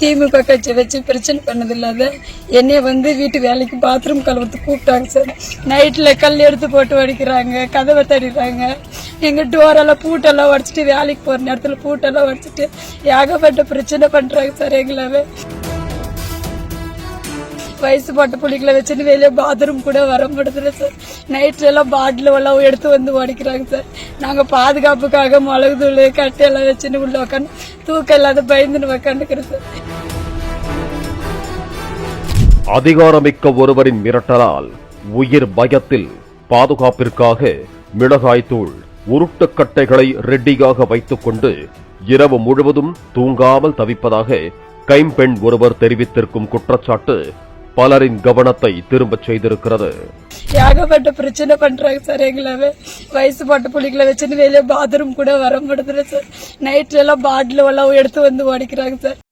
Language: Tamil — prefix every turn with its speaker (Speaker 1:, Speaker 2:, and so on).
Speaker 1: திமுக கட்சி வச்சு பிரச்சனை பண்ணது இல்லாத என்னைய வந்து வீட்டு வேலைக்கு பாத்ரூம் கழுவுத்து கூப்பிட்டாங்க சார். நைட்டில் கல் எடுத்து போட்டு அடிக்கிறாங்க கதவை தடிக்கிறாங்க. எங்கள் டோரெல்லாம் பூட்டெல்லாம் உடச்சிட்டு வேலைக்கு போகிற நேரத்தில் பூட்டெல்லாம் உடச்சிட்டு ஏகப்பட்ட பிரச்சனை பண்ணுறாங்க சார் எங்களாவே வயசு பட்ட பிள்ளைகளை வச்சுன்னு வெளியே பாத்ரூம் கூட வர முடியல சார் நைட்ல எல்லாம் பாட்டில் எல்லாம் எடுத்து வந்து உடைக்கிறாங்க சார் நாங்க பாதுகாப்புக்காக மிளகு தூள் கட்டையெல்லாம் வச்சுன்னு உள்ள உக்காந்து தூக்கம் இல்லாத பயந்துன்னு உக்காந்துக்கிறோம் சார்
Speaker 2: அதிகாரமிக்க ஒருவரின் மிரட்டலால் உயிர் பயத்தில் பாதுகாப்பிற்காக மிளகாய்த்தூள் உருட்டுக்கட்டைகளை ரெட்டியாக வைத்துக் கொண்டு இரவு முழுவதும் தூங்காமல் தவிப்பதாக கைம்பெண் ஒருவர் தெரிவித்திருக்கும் குற்றச்சாட்டு பலரின் கவனத்தை திரும்பச் செய்திருக்கிறது.
Speaker 1: ஏகப்பட்ட பிரச்சனை பண்றாங்க சார் எங்களாவே வயசு போட்ட புள்ளிகளை வச்சுன்னு வெளியே பாத்ரூம் கூட வர முடியல சார். நைட்ல எல்லாம் பாட்டில் எல்லாம் எடுத்து வந்து ஓடிக்கிறாங்க சார்.